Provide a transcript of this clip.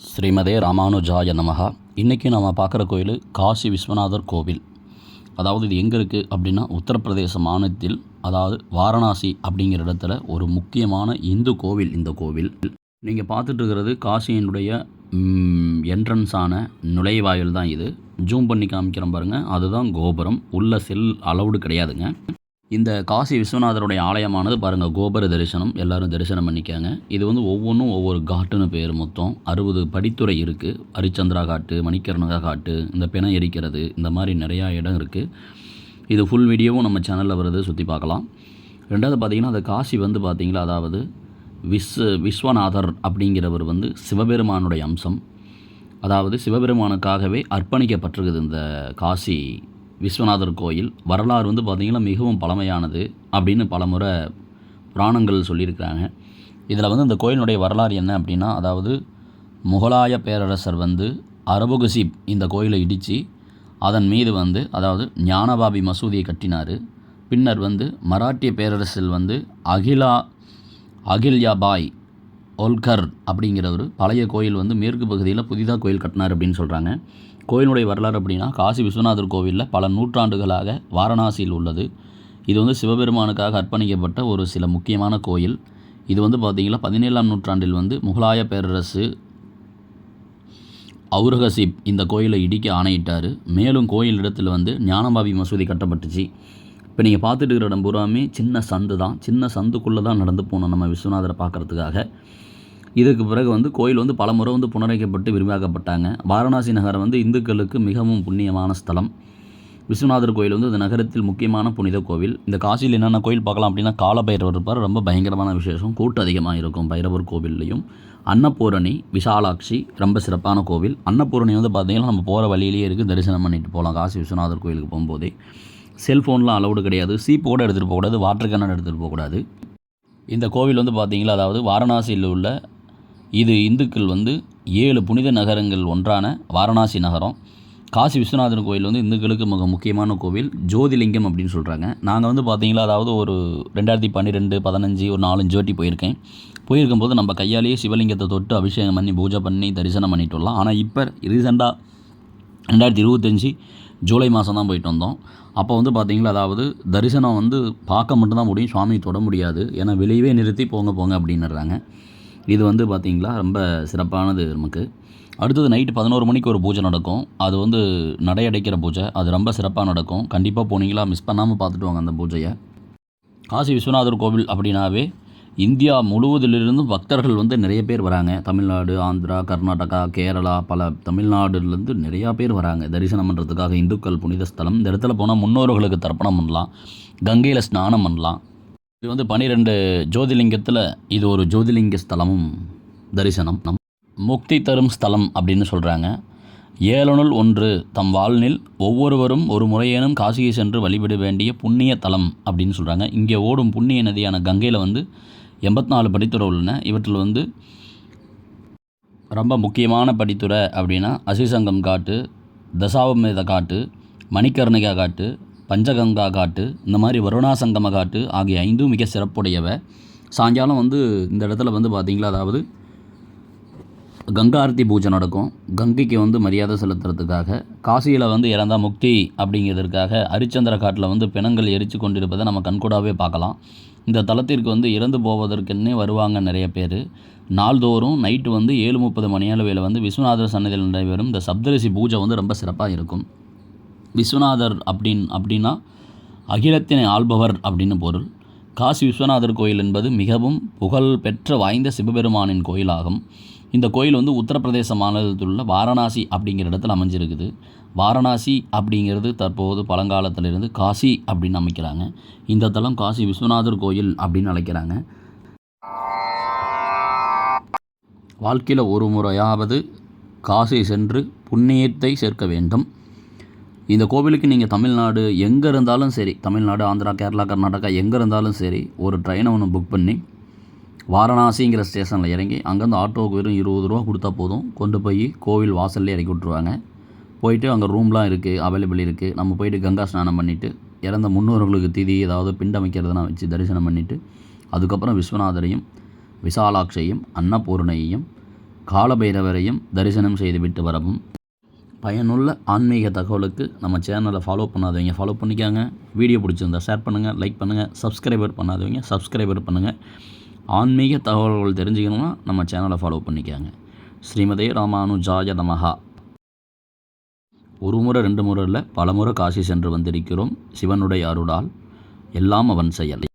ஸ்ரீமதே ராமானுஜாய நமகா இன்றைக்கி நம்ம பார்க்குற கோயில் காசி விஸ்வநாதர் கோவில். அதாவது இது எங்கே இருக்குது அப்படின்னா உத்தரப்பிரதேச மாநிலத்தில் அதாவது வாரணாசி அப்படிங்கிற இடத்துல ஒரு முக்கியமான இந்து கோவில் இந்த கோவில். நீங்கள் பார்த்துட்டு இருக்கிறது காசியினுடைய என்ட்ரன்ஸான நுழைவாயில் தான் இது. ஜூம் பண்ணி காமிக்கிறோம் பாருங்கள் அதுதான் கோபுரம். உள்ள செல் அலவுடு கிடையாதுங்க. இந்த காசி விஸ்வநாதருடைய ஆலயமானது பாருங்கள் கோபுர தரிசனம். எல்லாரும் தரிசனம் பண்ணிக்காங்க. இது வந்து ஒவ்வொன்றும் ஒவ்வொரு காட்டுன்னு பேர் மொத்தம். அறுபது படித்துறை இருக்குது ஹரிச்சந்திரா காட்டு மணிக்கர்ணகா காட்டு இந்த பிணை எரிக்கிறது இந்த மாதிரி நிறையா இடம் இருக்குது இது ஃபுல் வீடியோவும் நம்ம சேனலில் வருது சுற்றி பார்க்கலாம். ரெண்டாவது பார்த்திங்கன்னா அந்த காசி வந்து பார்த்திங்களா அதாவது விஸ் விஸ்வநாதர் அப்படிங்கிறவர் வந்து சிவபெருமானுடைய அம்சம். அதாவது சிவபெருமானுக்காகவே அர்ப்பணிக்கப்பட்டிருக்குது இந்த காசி விஸ்வநாதர் கோயில் வரலாறு வந்து பார்த்திங்கன்னா மிகவும் பழமையானது அப்படின்னு பலமுறை புராணங்கள் சொல்லியிருக்கிறாங்க. இதில் வந்து இந்த கோயிலினுடைய வரலாறு என்ன அப்படின்னா அதாவது முகலாய பேரரசர் வந்து அரபுகசீப் இந்த கோயிலை இடித்து அதன் மீது வந்து அதாவது ஞானபாபி மசூதியை கட்டினார். பின்னர் வந்து மராட்டிய பேரரசில் வந்து அகிலா அகில்யாபாய் ஓல்கர் அப்படிங்கிறவர் பழைய கோயில் வந்து மேற்கு பகுதியில் புதிதாக கோயில் கட்டினார் அப்படின்னு சொல்கிறாங்க கோயிலுடைய வரலாறு அப்படின்னா காசி விஸ்வநாதர் கோவிலில் பல நூற்றாண்டுகளாக வாரணாசியில் உள்ளது. இது வந்து சிவபெருமானுக்காக அர்ப்பணிக்கப்பட்ட ஒரு சில முக்கியமான கோயில். இது வந்து பார்த்திங்கன்னா பதினேழாம் நூற்றாண்டில் வந்து முகலாய பேரரசு அவுரகசீப் இந்த கோயிலை இடிக்க ஆணையிட்டார். மேலும் கோயில் இடத்துல வந்து ஞானபாபி மசூதி கட்டப்பட்டுச்சு. இப்போ நீங்கள் பார்த்துட்டு இருக்கிற இடம் பூராமே சின்ன சந்து தான் சின்ன சந்துக்குள்ளே தான் நடந்து போகணும் நம்ம விஸ்வநாதரை பார்க்குறதுக்காக இதுக்கு பிறகு வந்து கோயில் வந்து பல முறை வந்து புனரைக்கப்பட்டு விரிவாக்கப்பட்டாங்க. வாரணாசி நகரம் வந்து இந்துக்களுக்கு மிகவும் புண்ணியமான ஸ்தலம். விஸ்வநாதர் கோயில் வந்து இந்த நகரத்தில் முக்கியமான புனித கோவில். இந்த காசியில் என்னென்ன கோயில் பார்க்கலாம் அப்படின்னா காலபைரவர் இருப்பார். ரொம்ப பயங்கரமான விசேஷம். கூட்டம் அதிகமாக இருக்கும் பைரவர் கோவில்லையும். அன்னபூரணி விசாலாட்சி ரொம்ப சிறப்பான கோவில். அன்னபூரணி வந்து பார்த்திங்கன்னா நம்ம போகிற வழியிலேயே இருக்குது தரிசனம் பண்ணிட்டு போகலாம் காசி விஸ்வநாதர் கோயிலுக்கு போகும்போதே. செல்ஃபோன்லாம் அலௌடு கிடையாது. சீப்போடு எடுத்துகிட்டு போகக்கூடாது. வாட்டர் கேனன் எடுத்துகிட்டு போகக்கூடாது. இந்த கோவில் வந்து பார்த்திங்களா அதாவது வாரணாசியில் உள்ள இது இந்துக்கள் வந்து ஏழு புனித நகரங்கள் ஒன்றான வாரணாசி நகரம். காசி விஸ்வநாதன் கோயில் வந்து இந்துக்களுக்கு மிக முக்கியமான கோவில். ஜோதிலிங்கம் அப்படின்னு சொல்கிறாங்க நாங்கள் வந்து பார்த்திங்களா அதாவது ஒரு ரெண்டாயிரத்தி பன்னிரெண்டு பதினஞ்சு ஒரு நாலஞ்சு வாட்டி போயிருக்கேன். போயிருக்கும்போது நம்ம கையாலேயே சிவலிங்கத்தை தொட்டு அபிஷேகம் பண்ணி பூஜை பண்ணி தரிசனம் பண்ணிட்டு வரலாம். ஆனால் இப்போ ரீசெண்டாக ரெண்டாயிரத்தி இருபத்தஞ்சி ஜூலை மாதம் தான் போயிட்டு வந்தோம். அப்போ வந்து பார்த்திங்களா அதாவது தரிசனம் வந்து பார்க்க மட்டும்தான் முடியும் சுவாமி தொட முடியாது. ஏன்னா வெளியவே நிறுத்தி போங்க போங்க அப்படின்னுறாங்க. இது வந்து பார்த்திங்களா ரொம்ப சிறப்பானது நமக்கு. அடுத்தது நைட்டு பதினோரு மணிக்கு ஒரு பூஜை நடக்கும். அது வந்து நடை அடைக்கிற பூஜை. அது ரொம்ப சிறப்பாக நடக்கும். கண்டிப்பாக போனீங்களா மிஸ் பண்ணாமல் பார்த்துட்டு வாங்க அந்த பூஜையை. காசி விஸ்வநாதர் கோவில் அப்படின்னாவே இந்தியா முழுவதிலிருந்தும் பக்தர்கள் வந்து நிறைய பேர் வராங்க. தமிழ்நாடு ஆந்திரா கர்நாடகா கேரளா பல தமிழ்நாடுலேருந்து நிறையா பேர் வராங்க. தரிசனம் பண்ணுறதுக்காக இந்துக்கள் புனித ஸ்தலம். இந்த இடத்துல போனால் முன்னோர்களுக்கு தர்ப்பணம் பண்ணலாம். கங்கையில் ஸ்நானம் பண்ணலாம். இது வந்து பனிரெண்டு ஜோதிலிங்கத்தில் இது ஒரு ஜோதிலிங்க ஸ்தலமும் தரிசனம். நம் முக்தி தரும் ஸ்தலம் அப்படின்னு சொல்கிறாங்க ஏழனுள் ஒன்று தம் வாழ்நில் ஒவ்வொருவரும் ஒரு முறையேனும் காசியை சென்று வழிபட வேண்டிய புண்ணிய தலம் அப்படின்னு சொல்கிறாங்க இங்கே ஓடும் புண்ணிய நதியான கங்கையில் வந்து எண்பத்தி நாலு படித்துறை உள்ளன. இவற்றில் வந்து ரொம்ப முக்கியமான படித்துறை அப்படின்னா அசிசங்கம் காட்டு தசாவமேத காட்டு மணிக்கர்ணிகா காட்டு பஞ்சகங்கா காட்டு இந்த மாதிரி வருணா சங்கம காட்டு ஆகிய ஐந்தும் மிக சிறப்புடையவை. சாயங்காலம் வந்து இந்த இடத்துல வந்து பார்த்திங்களா அதாவது கங்கா ஆரத்தி பூஜை நடக்கும். கங்கைக்கு வந்து மரியாதை செலுத்துறதுக்காக காசியில் வந்து இறந்தா முக்தி அப்படிங்கிறதுக்காக ஹரிச்சந்திர காட்டில் வந்து பிணங்கள் எரித்து கொண்டிருப்பதை நம்ம கண்கூடாவே பார்க்கலாம். இந்த தலத்திற்கு வந்து இறந்து போவதற்குன்னே வருவாங்க நிறைய பேர். நாள்தோறும் நைட்டு வந்து ஏழு முப்பது மணியளவில் வந்து விஸ்வநாதர் சன்னதியில் நடைபெறும் இந்த சப்தரிசி பூஜை வந்து ரொம்ப சிறப்பாக இருக்கும். விஸ்வநாதர் அப்படின் அப்படின்னா அகிலத்தினை ஆள்பவர் அப்படின்னு பொருள். காசி விஸ்வநாதர் கோயில் என்பது மிகவும் புகழ் பெற்ற வாய்ந்த சிவபெருமானின் கோயிலாகும். இந்த கோயில் வந்து உத்தரப்பிரதேச மாநிலத்தில் உள்ள வாரணாசி அப்படிங்கிற இடத்துல அமைஞ்சிருக்குது. வாரணாசி அப்படிங்கிறது தற்போது பழங்காலத்திலிருந்து காசி அப்படின்னு அமைக்கிறாங்க. இந்த தலம் காசி விஸ்வநாதர் கோயில் அப்படின்னு அழைக்கிறாங்க. வாழ்க்கையில் ஒரு முறையாவது காசி சென்று புண்ணியத்தை சேர்க்க வேண்டும். இந்த கோவிலுக்கு நீங்கள் தமிழ்நாடு எங்கே இருந்தாலும் சரி தமிழ்நாடு ஆந்திரா கேரளா கர்நாடகா எங்கே இருந்தாலும் சரி ஒரு ட்ரெயினை ஒன்று புக் பண்ணி வாரணாசிங்கிற ஸ்டேஷனில் இறங்கி அங்கேருந்து ஆட்டோவுக்கு வெறும் இருபது ரூபா கொடுத்தா போதும். கொண்டு போய் கோவில் வாசல்லே இறக்கி விட்ருவாங்க போயிட்டு அங்கே ரூம்லாம் இருக்குது அவைலபிள் இருக்குது நம்ம போயிட்டு கங்கா ஸ்நானம் பண்ணிவிட்டு இறந்த முன்னோர்களுக்கு திதி ஏதாவது பிண்டம் வைக்கிறதுனா வச்சு தரிசனம் பண்ணிவிட்டு அதுக்கப்புறம் விஸ்வநாதரையும் விசாலாட்சையும் அன்னபூர்ணையையும் காலபைரவரையும் தரிசனம் செய்துவிட்டு வரவும் பயனுள்ள ஆன்மீக தகவலுக்கு நம்ம சேனலை ஃபாலோ பண்ணாதவங்க ஃபாலோ பண்ணிக்காங்க. வீடியோ பிடிச்சிருந்தா ஷேர் பண்ணுங்கள் லைக் பண்ணுங்கள் சப்ஸ்கிரைபர் பண்ணாதவங்க சப்ஸ்கிரைபர் பண்ணுங்கள் ஆன்மீக தகவல்கள் தெரிஞ்சுக்கணுன்னா நம்ம சேனலை ஃபாலோ பண்ணிக்காங்க. ஸ்ரீமதே ராமானுஜாய நமஹா. ஒரு முறை ரெண்டு முறை இல்லை பல முறை காசி சென்று வந்திருக்கிறோம். சிவனுடைய அருளால் எல்லாம் அவன் செயல்.